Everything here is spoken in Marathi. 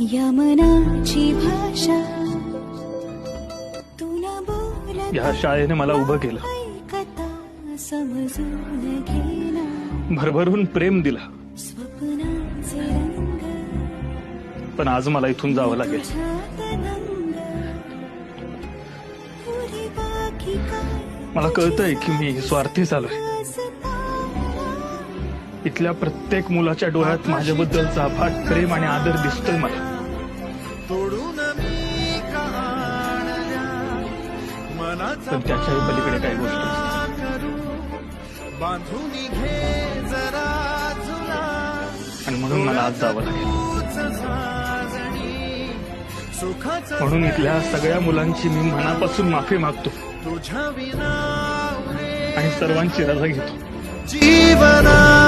या मनाची भाषा. तू न बोलता या शाळेने मला उभं केलं. ऐकता समजून घेना. भरभरून प्रेम दिला. स्वप्नाचे रंग. पण आज मला इथून जावं लागेल. तुझ्यात दंग पुढे बाकी काय? मला कळतंय की मी स्वार्थी झालोय. असता इथल्या प्रत्येक मुलाच्या डोळ्यात माझ्याबद्दलचा अफाट प्रेम आणि आदर दिसतोय मला. पण त्याच्याही पलीकडे काही गोष्ट आणि म्हणून मला आज जावं लागेल. म्हणून इथल्या सगळ्या मुलांची मी मनापासून माफी मागतो. आणि सर्वांची रजा घेतो. जीवना